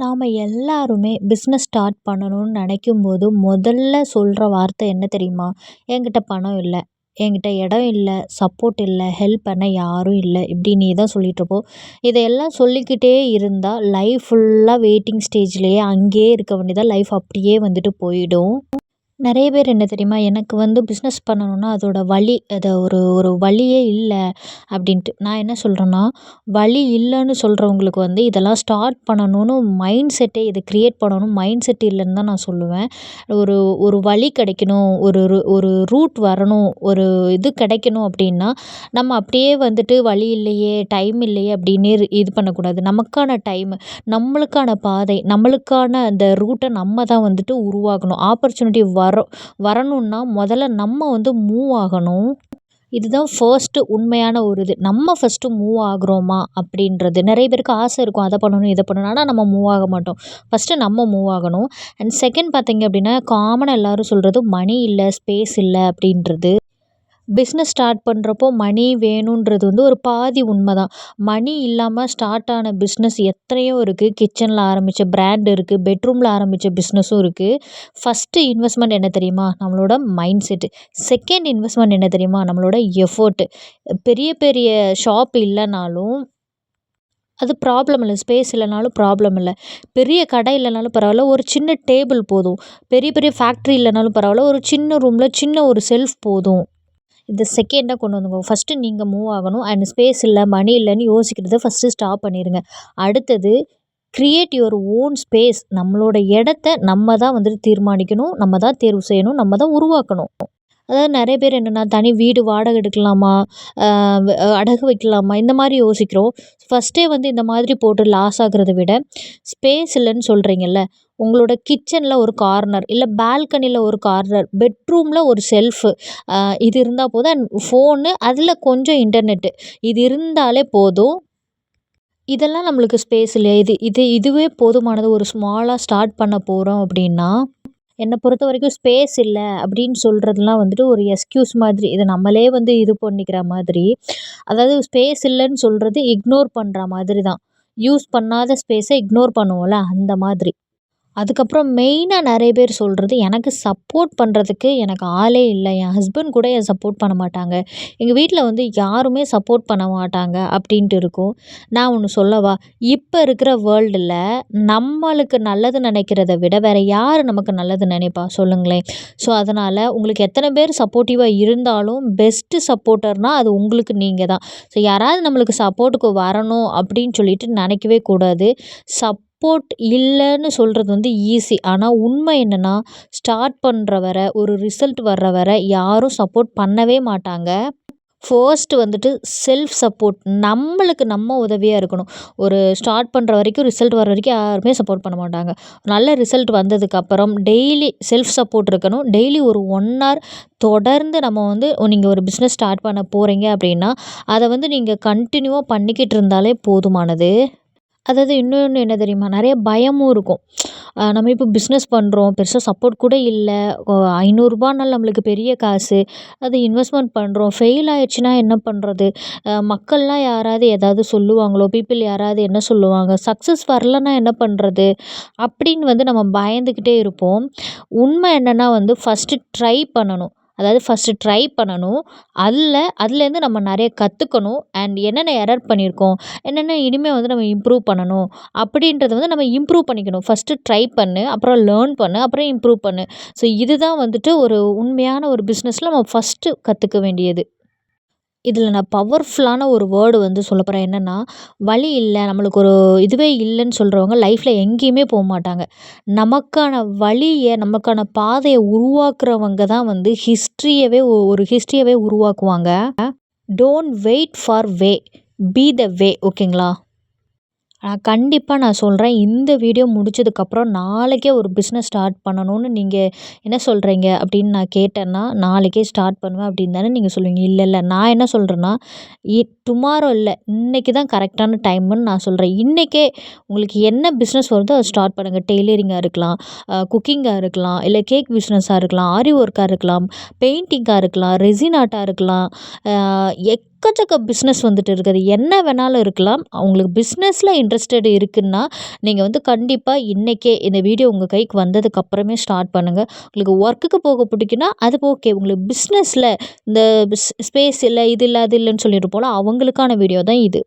நாம் எல்லாருமே business start பண்ணணும்னு நினைக்கும்போது முதல்ல சொல்கிற வார்த்தை என்ன தெரியுமா? என்கிட்ட பணம் இல்லை. என்கிட்ட இடம் இல்லை. சப்போர்ட் இல்லை. ஹெல்ப் பண்ண யாரும் இல்லை. இப்படின்னே தான் சொல்லிகிட்ருப்போம் இதையெல்லாம் சொல்லிக்கிட்டே இருந்தால் லைஃப் ஃபுல்லாக வெயிட்டிங் ஸ்டேஜ்லேயே அங்கேயே இருக்க வேண்டியதாக லைஃப் அப்படியே வந்துட்டு போயிடும். நிறைய பேர் என்ன தெரியுமா எனக்கு வந்து பிஸ்னஸ் பண்ணணும்னா அதோடய வழி அதை ஒரு ஒரு வழியே இல்லை அப்படின்ட்டு. நான் என்ன சொல்கிறேன்னா வழி இல்லைன்னு சொல்கிறவங்களுக்கு வந்து இதெல்லாம் ஸ்டார்ட் பண்ணணும்னு மைண்ட் செட்டே இதை க்ரியேட் பண்ணணும் மைண்ட் செட் இல்லைன்னு தான் நான் சொல்லுவேன். ஒரு ஒரு வழி கிடைக்கணும் ஒரு ஒரு ரூட் வரணும் ஒரு இது கிடைக்கணும் அப்படின்னா நம்ம அப்படியே வந்துட்டு வழி இல்லையே டைம் இல்லையே அப்படின்னே இது பண்ணக்கூடாது. நமக்கான டைம் நம்மளுக்கான பாதை நம்மளுக்கான அந்த ரூட்டை நம்ம தான் வந்துட்டு உருவாக்கணும். ஆப்பர்ச்சுனிட்டி வ வர வரணுன்னா முதல்ல நம்ம வந்து மூவ் ஆகணும். இதுதான் ஃபர்ஸ்ட்டு உண்மையான ஒரு இது. நம்ம ஃபஸ்ட்டு மூவ் ஆகுறோமா அப்படின்றது. நிறைய பேருக்கு ஆசை இருக்கும். அதை பண்ணணும் இதை பண்ணணும். ஆனால் நம்ம மூவ் ஆக மாட்டோம். ஃபஸ்ட்டு நம்ம மூவ் ஆகணும். அண்ட் செகண்ட் பார்த்திங்க அப்படின்னா காமனாக எல்லோரும் சொல்கிறது மணி இல்லை ஸ்பேஸ் இல்லை அப்படின்றது. பிஸ்னஸ் ஸ்டார்ட் பண்ணுறப்போ மணி வேணுன்றது வந்து ஒரு பாதி உண்மை தான் மணி இல்லாமல் ஸ்டார்ட் ஆன பிஸ்னஸ் எத்தனையோ இருக்குது கிச்சனில் ஆரம்பித்த பிராண்ட் இருக்குது பெட்ரூமில் ஆரம்பித்த பிஸ்னஸும் இருக்குது ஃபஸ்ட்டு இன்வெஸ்ட்மெண்ட் என்ன தெரியுமா? நம்மளோட மைண்ட் செட்டு செகண்ட் இன்வெஸ்ட்மெண்ட் என்ன தெரியுமா? நம்மளோட எஃபோர்ட்டு பெரிய பெரிய ஷாப் இல்லைனாலும் அது ப்ராப்ளம் இல்லை. ஸ்பேஸ் இல்லைனாலும் ப்ராப்ளம் இல்லை. பெரிய கடை இல்லைனாலும் பரவாயில்ல. ஒரு சின்ன டேபிள் போதும். பெரிய பெரிய ஃபேக்ட்ரி இல்லைனாலும் பரவாயில்ல. ஒரு சின்ன ரூமில் சின்ன ஒரு செல்ஃப் போதும். இந்த செகண்டாக கொண்டு வந்துக்கோங்க ஃபஸ்ட்டு நீங்கள் மூவ் ஆகணும். அண்ட் ஸ்பேஸ் இல்லை மணி இல்லைன்னு யோசிக்கிறத ஃபஸ்ட்டு ஸ்டாப் பண்ணிடுங்க அடுத்தது க்ரியேட் யுவர் ஓன் ஸ்பேஸ் நம்மளோட இடத்த நம்ம தான் வந்துட்டு தீர்மானிக்கணும். நம்ம தான் தேர்வு செய்யணும். நம்ம தான் உருவாக்கணும். அதாவது நிறைய பேர் என்னென்னா தனி வீடு வாடகை எடுக்கலாமா? அடகு வைக்கலாமா? இந்த மாதிரி யோசிக்கிறோம். ஃபஸ்ட்டே வந்து இந்த மாதிரி போட்டு லாஸ் ஆகிறத விட ஸ்பேஸ் இல்லைன்னு சொல்கிறீங்கல்ல உங்களோட கிச்சனில் ஒரு கார்னர் இல்லை பால்கனியில் ஒரு கார்னர் பெட்ரூமில் ஒரு செல்ஃபு இது இருந்தால் போதும். அண்ட் ஃபோனு அதில் கொஞ்சம் இன்டர்நெட்டு இது இருந்தாலே போதும். இதெல்லாம் நம்மளுக்கு ஸ்பேஸ் இல்லையா? இது இது இதுவே போதுமானது. ஒரு ஸ்மாலாக ஸ்டார்ட் பண்ண போகிறோம் அப்படின்னா என்னை பொறுத்த வரைக்கும் ஸ்பேஸ் இல்லை அப்படின்னு சொல்கிறதுலாம் வந்துட்டு ஒரு எஸ்கியூஸ் மாதிரி இதை நம்மளே வந்து இது பண்ணிக்கிற மாதிரி அதாவது ஸ்பேஸ் இல்லைன்னு சொல்கிறது இக்னோர் பண்ணுற மாதிரி தான் யூஸ் பண்ணாத ஸ்பேஸை இக்னோர் பண்ணுவோம்ல அந்த மாதிரி. அதுக்கப்புறம் மெயினாக நிறைய பேர் சொல்கிறது எனக்கு சப்போர்ட் பண்ணுறதுக்கு எனக்கு ஆளே இல்லை. என் ஹஸ்பண்ட் கூட என் சப்போர்ட் பண்ண மாட்டாங்க. எங்கள் வீட்டில் வந்து யாருமே சப்போர்ட் பண்ண மாட்டாங்க. அப்படின்ட்டு இருக்கும். நான் ஒன்று சொல்லவா? இப்போ இருக்கிற வேர்ல்டில் நம்மளுக்கு நல்லது நினைக்கிறத விட வேறு யார் நமக்கு நல்லது நினைப்பா? சொல்லுங்களேன். ஸோ அதனால் உங்களுக்கு எத்தனை பேர் சப்போர்ட்டிவாக இருந்தாலும் பெஸ்ட்டு சப்போர்ட்டர்னால் அது உங்களுக்கு நீங்கள் தான் ஸோ யாராவது நம்மளுக்கு சப்போர்ட்டுக்கு வரணும் அப்படின்னு சொல்லிட்டு நினைக்கவே கூடாது. சப் சப்போர்ட் இல்லைன்னு சொல்கிறது வந்து ஈஸி ஆனால் உண்மை என்னென்னா ஸ்டார்ட் பண்ணுற வரை ஒரு ரிசல்ட் வர்ற வரை யாரும் சப்போர்ட் பண்ணவே மாட்டாங்க. ஃபர்ஸ்ட்டு வந்துட்டு செல்ஃப் சப்போர்ட் நம்மளுக்கு நம்ம உதவியாக இருக்கணும். ஒரு ஸ்டார்ட் பண்ணுற வரைக்கும் ரிசல்ட் வர வரைக்கும் யாருமே சப்போர்ட் பண்ண மாட்டாங்க. நல்ல ரிசல்ட் வந்ததுக்கப்புறம் டெய்லி செல்ஃப் சப்போர்ட் இருக்கணும். டெய்லி ஒரு ஒன் ஹவர் தொடர்ந்து நம்ம வந்து நீங்கள் ஒரு பிஸ்னஸ் ஸ்டார்ட் பண்ண போகிறீங்க அப்படின்னா அதை வந்து நீங்கள் கண்டினியூவாக பண்ணிக்கிட்டு இருந்தாலே போதுமானது. அதாவது இன்னொன்று என்ன தெரியுமா? நிறைய பயமும் இருக்கும். நம்ம இப்போ பிஸ்னஸ் பண்ணுறோம் பெருசாக சப்போர்ட் கூட இல்லை. ஐநூறுரூபானாலும் நம்மளுக்கு பெரிய காசு. அது இன்வெஸ்ட்மெண்ட் பண்ணுறோம் ஃபெயில் ஆயிடுச்சுன்னா என்ன பண்ணுறது மக்கள்லாம் யாராவது ஏதாவது சொல்லுவாங்களோ? பீப்பிள் யாராவது என்ன சொல்லுவாங்க? சக்ஸஸ் வரலன்னா என்ன பண்ணுறது அப்படின்னு வந்து நம்ம பயந்துக்கிட்டே இருப்போம். உண்மை என்னென்னா வந்து ஃபஸ்ட்டு ட்ரை பண்ணணும். அதாவது ஃபஸ்ட்டு ட்ரை பண்ணணும். அதில் அதுலேருந்து நம்ம நிறைய கற்றுக்கணும் அண்ட் என்னென்ன எரர் பண்ணியிருக்கோம்? என்னென்ன இனிமேல் வந்து நம்ம இம்ப்ரூவ் பண்ணணும்? அப்படின்றத வந்து நம்ம இம்ப்ரூவ் பண்ணிக்கணும். ஃபஸ்ட்டு ட்ரை பண்ணு அப்புறம் லேர்ன் பண்ணு அப்புறம் இம்ப்ரூவ் பண்ணு. ஸோ இதுதான் வந்துட்டு ஒரு உண்மையான ஒரு பிஸ்னஸில் நம்ம ஃபஸ்ட்டு கற்றுக்க வேண்டியது. இதில் நான் பவர்ஃபுல்லான ஒரு வேர்டு வந்து சொல்ல போகிறேன் என்னென்னா வழி இல்லை நம்மளுக்கு ஒரு இதுவே இல்லைன்னு சொல்கிறவங்க லைஃப்பில் எங்கேயுமே போக மாட்டாங்க. நமக்கான வழியை நமக்கான பாதையை உருவாக்குறவங்க தான் வந்து ஹிஸ்ட்ரியவே ஒரு ஹிஸ்ட்ரியவே உருவாக்குவாங்க. Don't wait for way be the way ஓகேங்களா கண்டிப்பாக நான் சொல்கிறேன் இந்த வீடியோ முடிச்சதுக்கப்புறம் நாளைக்கே ஒரு பிஸ்னஸ் ஸ்டார்ட் பண்ணணும்னு நீங்கள் என்ன சொல்கிறீங்க அப்படின்னு நான் கேட்டேன்னா நாளைக்கே ஸ்டார்ட் பண்ணுவேன் அப்படின்னு தானே நீங்கள் சொல்லுவீங்க. இல்லை இல்லை நான் என்ன சொல்கிறேன்னா இ டுமாரோ இல்லை இன்றைக்கி தான் கரெக்டான டைம்னு நான் சொல்கிறேன் இன்றைக்கே உங்களுக்கு என்ன பிஸ்னஸ் வருதோ அதை ஸ்டார்ட் பண்ணுங்கள் டெய்லரிங்காக இருக்கலாம் குக்கிங்காக இருக்கலாம் இல்லை கேக் பிஸ்னஸாக இருக்கலாம் ஆரி ஒர்க்காக இருக்கலாம் பெயிண்டிங்காக இருக்கலாம் ரெசின் ஆர்ட்டாக இருக்கலாம் எக்கச்சக்க பிஸ்னஸ் வந்துட்டு இருக்குது. என்ன வேணாலும் இருக்கலாம். உங்களுக்கு பிஸ்னஸில் இன்ட்ரெஸ்டட் இருக்குன்னா நீங்கள் வந்து கண்டிப்பாக இன்றைக்கே இந்த வீடியோ உங்கள் கைக்கு வந்ததுக்கு அப்புறமே ஸ்டார்ட் பண்ணுங்கள் உங்களுக்கு ஒர்க்குக்கு போக பிடிக்குன்னா அது ஓகே உங்களுக்கு பிஸ்னஸில் இந்த ஸ்பேஸ் இல்லை இது இல்லை அது இல்லைன்னு சொல்லிட்டு போல அவங்களுக்கான வீடியோ தான் இது.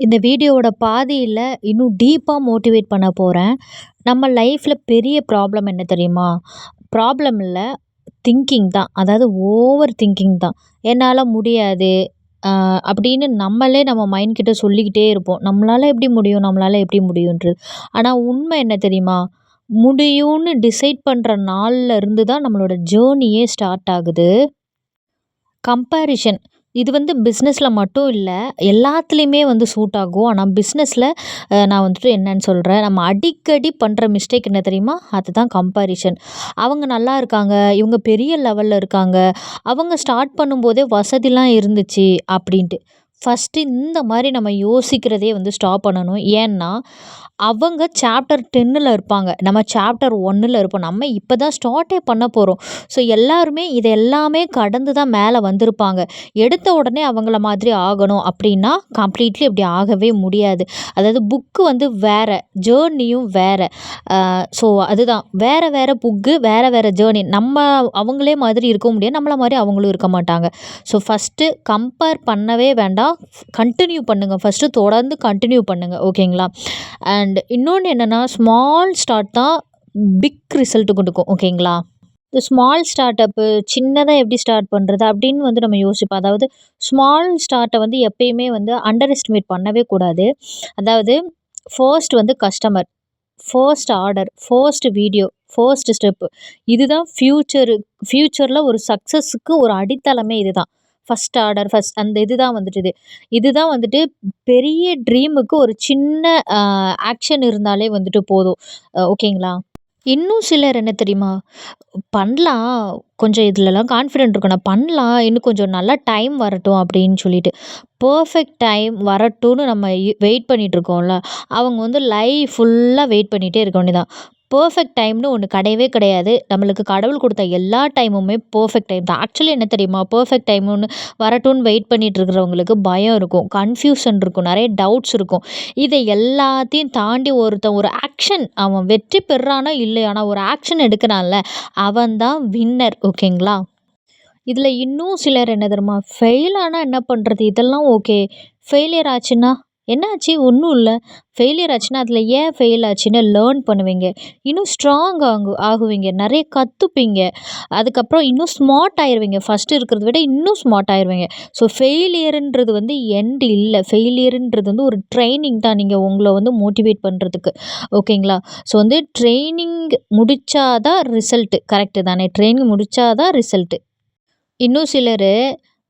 இந்த வீடியோவோட பாதியில் இன்னும் டீப்பாக மோட்டிவேட் பண்ண போகிறேன் நம்ம லைஃப்பில் பெரிய ப்ராப்ளம் என்ன தெரியுமா? ப்ராப்ளம் இல்லை திங்கிங் தான். அதாவது ஓவர் திங்கிங் தான். என்னால் முடியாது. அப்படின்னு நம்மளே நம்ம மைண்ட் கிட்ட சொல்லிக்கிட்டே இருப்போம். நம்மளால் எப்படி முடியும்? நம்மளால் எப்படி முடியுன்றது ஆனால் உண்மை என்ன தெரியுமா? முடியும்னு டிசைட் பண்ணுற நாளில் இருந்து தான் நம்மளோட ஜேர்னியே ஸ்டார்ட் ஆகுது. கம்பேரிஷன் இது வந்து பிஸ்னஸில் மட்டும் இல்லை எல்லாத்துலேயுமே வந்து சூட் ஆகும். ஆனால் பிஸ்னஸில் நான் வந்துட்டு என்னன்னு சொல்கிறேன் நம்ம அடிக்கடி பண்ணுற மிஸ்டேக் என்ன தெரியுமா? அதுதான் கம்பேரிஷன் அவங்க நல்லா இருக்காங்க இவங்க பெரிய லெவலில் இருக்காங்க அவங்க ஸ்டார்ட் பண்ணும்போதே வசதிலாம் இருந்துச்சு அப்படின்ட்டு. ஃபஸ்ட்டு இந்த மாதிரி நம்ம யோசிக்கிறதே வந்து ஸ்டாப் பண்ணணும். ஏன்னா அவங்க சாப்டர் டென்னில் இருப்பாங்க. நம்ம சாப்டர் ஒன்னில் இருப்போம். நம்ம இப்போ தான் ஸ்டார்ட்டே பண்ண போகிறோம் ஸோ எல்லாருமே இது எல்லாமே கடந்து தான் மேலே வந்திருப்பாங்க. எடுத்த உடனே அவங்கள மாதிரி ஆகணும் அப்படின்னா கம்ப்ளீட்லி அப்படி ஆகவே முடியாது. அதாவது புக்கு வந்து வேறு ஜேர்னியும் வேறு. ஸோ அதுதான். வேறு வேறு புக்கு வேறு வேறு ஜேர்னி. நம்ம அவங்களே மாதிரி இருக்க முடியாது. நம்மள மாதிரி அவங்களும் இருக்க மாட்டாங்க. ஸோ ஃபஸ்ட்டு கம்பேர் பண்ணவே வேண்டாம். கண்டினியூ பண்ணுங்கள் ஃபஸ்ட்டு தொடர்ந்து கண்டினியூ பண்ணுங்கள் ஓகேங்களா அண்ட் இன்னொன்று என்னென்னா ஸ்மால் ஸ்டார்ட் தான் பிக் ரிசல்ட்டு கொடுக்கும். ஓகேங்களா இந்த ஸ்மால் ஸ்டார்ட் அப்பு சின்னதாக எப்படி ஸ்டார்ட் பண்ணுறது அப்படின்னு வந்து நம்ம யோசிப்போம். அதாவது ஸ்மால் ஸ்டார்ட்டை வந்து எப்பயுமே வந்து அண்டர் எஸ்டிமேட் பண்ணவே கூடாது. அதாவது ஃபர்ஸ்ட் வந்து customer first order first video first step இதுதான் ஃப்யூச்சரு ஃப்யூச்சரில் ஒரு சக்ஸஸுக்கு ஒரு அடித்தளமே இதுதான். ஃபஸ்ட் ஆர்டர் ஃபஸ்ட் அந்த இதுதான் வந்துட்டு இது இதுதான் வந்துட்டு பெரிய ட்ரீமுக்கு ஒரு சின்ன ஆக்ஷன் இருந்தாலே வந்துட்டு போதும். ஓகேங்களா? இன்னும் சிலர் என்ன தெரியுமா? பண்ணலாம். கொஞ்சம் இதுலலாம் கான்ஃபிடென்ட் இருக்கணும். பண்ணலாம். இன்னும் கொஞ்சம் நல்லா டைம் வரட்டும் அப்படின்னு சொல்லிட்டு. பர்ஃபெக்ட் டைம் வரட்டும்னு நம்ம வெயிட் பண்ணிகிட்ருக்கோம்ல அவங்க வந்து லைஃப் ஃபுல்லாக வெயிட் பண்ணிகிட்டே இருக்க வேண்டியதான் பர்ஃபெக்ட் டைம்னு ஒன்று கிடையவே கிடையாது. நம்மளுக்கு கடவுள் கொடுத்த எல்லா டைமுமே பர்ஃபெக்ட் டைம் தான். ஆக்சுவலி என்ன தெரியுமா? பர்ஃபெக்ட் டைம்னு வரட்டும்னு வெயிட் பண்ணிட்டு இருக்கிறவங்களுக்கு பயம் இருக்கும். கன்ஃபியூஷன் இருக்கும். நிறைய டவுட்ஸ் இருக்கும். இதை எல்லாத்தையும் தாண்டி ஒருத்தன் ஒரு ஆக்ஷன் அவன் வெற்றி பெறானோ இல்லையானா ஆனால் ஒரு ஆக்ஷன் எடுக்கிறான்ல அவன் தான் வின்னர் ஓகேங்களா இதில் இன்னும் சிலர் என்ன தெரியுமா? ஃபெயில் ஆனால் என்ன பண்ணுறது இதெல்லாம் ஓகே ஃபெயிலியர் ஆச்சுன்னா என்னாச்சு? ஒன்றும் இல்லை. ஃபெயிலியர் ஆச்சுன்னா அதில் ஏன் ஃபெயில் ஆச்சுன்னு லேர்ன் பண்ணுவீங்க. இன்னும் ஸ்ட்ராங் ஆகு ஆகுவீங்க. நிறைய கற்றுப்பீங்க அதுக்கப்புறம் இன்னும் ஸ்மார்ட் ஆயிடுவீங்க ஃபஸ்ட்டு இருக்கிறத விட இன்னும் ஸ்மார்ட் ஆயிடுவீங்க ஸோ ஃபெயிலியருன்றது வந்து எண்ட் இல்லை. ஃபெயிலியருன்றது வந்து ஒரு ட்ரைனிங் தான் நீங்கள் உங்களை வந்து மோட்டிவேட் பண்ணுறதுக்கு ஓகேங்களா? ஸோ வந்து ட்ரைனிங் முடித்தாதான் ரிசல்ட்டு கரெக்டு தானே? ட்ரைனிங் முடித்தாதான் ரிசல்ட்டு இன்னும் சிலர்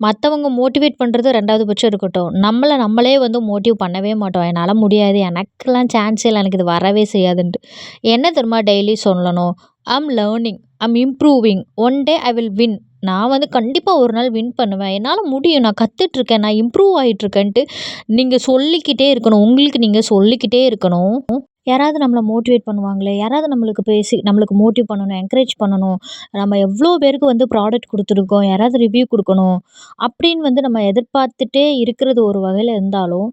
மற்றவங்க மோட்டிவேட் பண்ணுறது ரெண்டாவது பட்சம் இருக்கட்டும். நம்மளை நம்மளே வந்து மோட்டிவ் பண்ணவே மாட்டோம். என்னால் முடியாது. எனக்கெல்லாம் சான்ஸே இல்லை. எனக்கு இது வரவே செய்யாதுன்ட்டு. என்ன தெரியுமா டெய்லி சொல்லணும்? I'm learning I'm improving one day I will win நான் வந்து கண்டிப்பாக ஒரு நாள் வின் பண்ணுவேன். என்னால் முடியும். நான் கற்றுட்ருக்கேன் நான் இம்ப்ரூவ் ஆகிட்ருக்கேன்ட்டு நீங்கள் சொல்லிக்கிட்டே இருக்கணும். உங்களுக்கு நீங்கள் சொல்லிக்கிட்டே இருக்கணும். யாராவது நம்மளை மோட்டிவேட் பண்ணுவாங்களே யாராவது நம்மளுக்கு பேசி நம்மளுக்கு மோட்டிவ் பண்ணணும் என்கரேஜ் பண்ணணும் நம்ம எவ்வளோ பேருக்கு வந்து ப்ராடக்ட் கொடுத்துருக்கோம் யாராவது ரிவ்யூ கொடுக்கணும் அப்படின்னு வந்து நம்ம எதிர்பார்த்துட்டே இருக்கிறது ஒரு வகையில் இருந்தாலும்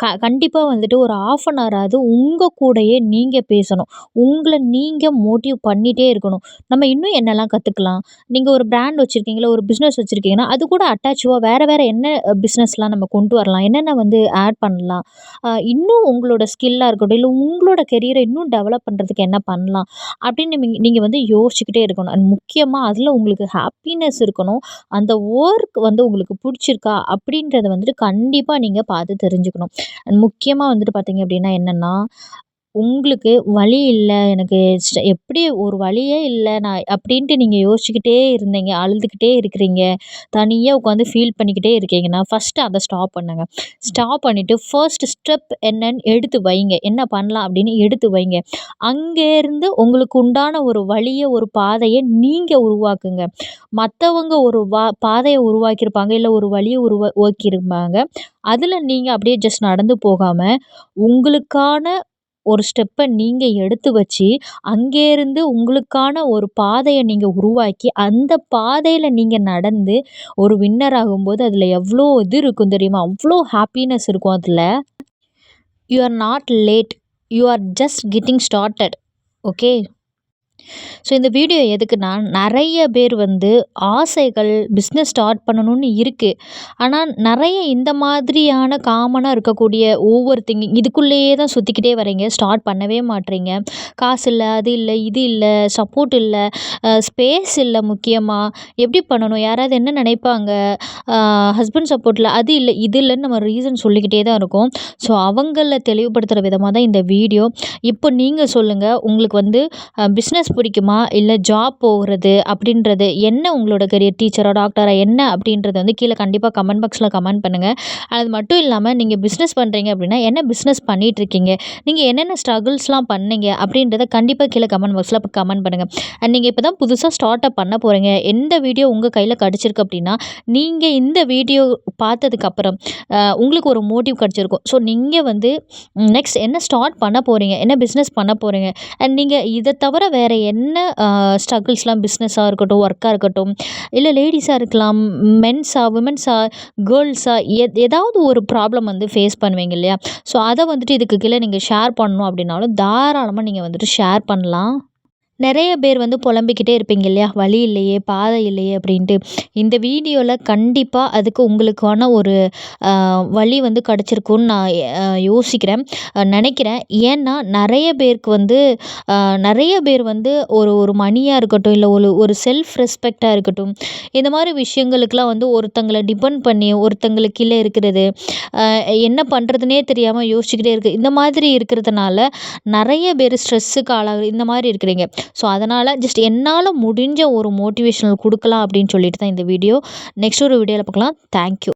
க கண்டிப்பாக வந்துட்டு ஒரு ஆஃப் அன் ஹவராவது உங்கள் கூடயே நீங்கள் பேசணும். உங்களை நீங்கள் மோட்டிவ் பண்ணிகிட்டே இருக்கணும். நம்ம இன்னும் என்னெல்லாம் கற்றுக்கலாம் நீங்கள் ஒரு ப்ராண்ட் வச்சுருக்கீங்களா? ஒரு பிஸ்னஸ் வச்சுருக்கீங்கன்னா அது கூட அட்டாச்சுவாக வேறு வேறு என்ன பிஸ்னஸ்லாம் நம்ம கொண்டு வரலாம்? என்னென்ன வந்து ஆட் பண்ணலாம்? இன்னும் உங்களோட ஸ்கில்லாக இருக்கட்டும் இல்லை உங்களோட கெரியரை இன்னும் டெவலப் பண்ணுறதுக்கு என்ன பண்ணலாம்? அப்படின்னு நீங்கள் நீங்கள் வந்து யோசிச்சுக்கிட்டே இருக்கணும். அண்ட் முக்கியமாக அதில் உங்களுக்கு ஹாப்பினஸ் இருக்கணும். அந்த ஒர்க் வந்து உங்களுக்கு பிடிச்சிருக்கா? அப்படின்றத வந்துட்டு கண்டிப்பாக நீங்கள் பார்த்து தெரிஞ்சுக்கணும். முக்கியமாக வந்துட்டு பார்த்தீங்க அப்படின்னா என்னென்னா உங்களுக்கு வழி இல்லை எனக்கு எப்படி ஒரு வழியே இல்லை நான் அப்படின்ட்டு நீங்கள் யோசிச்சுக்கிட்டே இருந்தீங்க அழுதுகிட்டே இருக்கிறீங்க தனியாக உட்காந்து ஃபீல் பண்ணிக்கிட்டே இருக்கீங்கன்னா ஃபஸ்ட்டு அதை ஸ்டாப் பண்ணுங்கள் ஸ்டாப் பண்ணிவிட்டு ஃபர்ஸ்ட் ஸ்டெப் என்னன்னு எடுத்து வைங்க. என்ன பண்ணலாம் அப்படின்னு எடுத்து வைங்க. அங்கேருந்து உங்களுக்கு உண்டான ஒரு வழியை ஒரு பாதையை நீங்கள் உருவாக்குங்க. மற்றவங்க ஒரு வா பாதையை உருவாக்கியிருப்பாங்க இல்லை ஒரு வழியை உருவா உருவாக்கியிருப்பாங்க அதில் நீங்கள் அப்படியே ஜஸ்ட் நடந்து போகாமல் உங்களுக்கான ஒரு ஸ்டெப்பை நீங்கள் எடுத்து வச்சு அங்கேருந்து உங்களுக்கான ஒரு பாதையை நீங்கள் உருவாக்கி அந்த பாதையில் நீங்கள் நடந்து ஒரு வின்னர் ஆகும்போது அதில் எவ்வளோ இது இருக்கும் தெரியுமா? அவ்வளோ ஹாப்பினஸ் இருக்கும் அதில். You are not late you are just getting started okay so இந்த வீடியோ எதுக்குன்னா நிறைய பேர் வந்து ஆசைகள் பிஸ்னஸ் ஸ்டார்ட் பண்ணணும்னு இருக்குது ஆனால் நிறைய இந்த மாதிரியான காமனாக இருக்கக்கூடிய ஒவ்வொரு திங்கிங் இதுக்குள்ளேயே தான் சுற்றிக்கிட்டே வரீங்க ஸ்டார்ட் பண்ணவே மாட்றீங்க. காசு இல்லை அது இல்லை இது இல்லை சப்போர்ட் இல்லை ஸ்பேஸ் இல்லை முக்கியமாக எப்படி பண்ணணும்? யாராவது என்ன நினைப்பாங்க? ஹஸ்பண்ட் சப்போர்ட் இல்லை அது இல்லை இது இல்லைன்னு நம்ம ரீசன் சொல்லிக்கிட்டே தான் இருக்கோம். ஸோ அவங்கள தெளிவுபடுத்துகிற விதமாக தான் இந்த வீடியோ இப்போ நீங்கள் சொல்லுங்கள் உங்களுக்கு வந்து பிஸ்னஸ் பிடிக்குமா? இல்லை ஜாப் போகிறது அப்படின்றது என்ன உங்களோட கரியர் டீச்சரோ டாக்டரா என்ன அப்படின்றது வந்து கீழே கண்டிப்பாக கமெண்ட் பாக்ஸில் கமெண்ட் பண்ணுங்கள் அது மட்டும் இல்லாமல் நீங்கள் பிஸ்னஸ் பண்ணுறீங்க அப்படின்னா என்ன பிஸ்னஸ் பண்ணிகிட்ருக்கீங்க நீங்கள் என்னென்ன ஸ்ட்ரகிள்ஸ்லாம் பண்ணீங்க அப்படின்றத கண்டிப்பாக கீழே கமெண்ட் பாக்ஸில் இப்போ கமெண்ட் பண்ணுங்கள் அண்ட் நீங்கள் இப்போ தான் புதுசாக ஸ்டார்ட் அப் பண்ண போகிறீங்க எந்த வீடியோ உங்கள் கையில் கிடச்சிருக்கு அப்படின்னா நீங்கள் இந்த வீடியோ பார்த்ததுக்கப்புறம் உங்களுக்கு ஒரு மோட்டிவ் கிடச்சிருக்கும். ஸோ நீங்கள் வந்து நெக்ஸ்ட் என்ன ஸ்டார்ட் பண்ண போகிறீங்க என்ன பிஸ்னஸ் பண்ண போகிறீங்க அண்ட் நீங்கள் இதை தவிர வேறு என்ன ஸ்ட்ரகிள்ஸ்லாம் பிஸ்னஸாக இருக்கட்டும் ஒர்க்காக இருக்கட்டும் இல்லை லேடிஸாக இருக்கலாம் மென்ஸா உமன்ஸா கேர்ள்ஸா எத் ஏதாவது ஒரு ப்ராப்ளம் வந்து ஃபேஸ் பண்ணுவீங்க இல்லையா? ஸோ அதை வந்துட்டு இதுக்கு கீழே நீங்கள் ஷேர் பண்ணணும் அப்படின்னாலும் தாராளமாக நீங்கள் வந்துட்டு ஷேர் பண்ணலாம். நிறைய பேர் வந்து புலம்பிக்கிட்டே இருப்பீங்க இல்லையா? வழி இல்லையே பாதை இல்லையே அப்படின்ட்டு. இந்த வீடியோவில் கண்டிப்பாக அதுக்கு உங்களுக்கான ஒரு வழி வந்து கிடச்சிருக்குன்னு நான் யோசிக்கிறேன். நினைக்கிறேன். ஏன்னா நிறைய பேருக்கு வந்து நிறைய பேர் வந்து ஒரு ஒரு மணியாக இருக்கட்டும் இல்லை ஒரு ஒரு செல்ஃப் ரெஸ்பெக்டாக இருக்கட்டும் இந்த மாதிரி விஷயங்களுக்கெலாம் வந்து ஒருத்தங்களை டிபெண்ட் பண்ணி ஒருத்தங்களுக்கு கீழே இருக்கிறது என்ன பண்ணுறதுனே தெரியாமல் யோசிச்சுக்கிட்டே இருக்குது இந்த மாதிரி இருக்கிறதுனால நிறைய பேர் ஸ்ட்ரெஸ்ஸுக்கு ஆளாக இந்த மாதிரி இருக்கிறீங்க. ஸோ அதனால் ஜஸ்ட் என்னால் முடிஞ்ச ஒரு மோட்டிவேஷனல் கொடுக்கலாம் அப்படின்னு சொல்லிட்டு தான் இந்த வீடியோ நெக்ஸ்ட் ஒரு வீடியோவில் பார்க்கலாம். தேங்க்யூ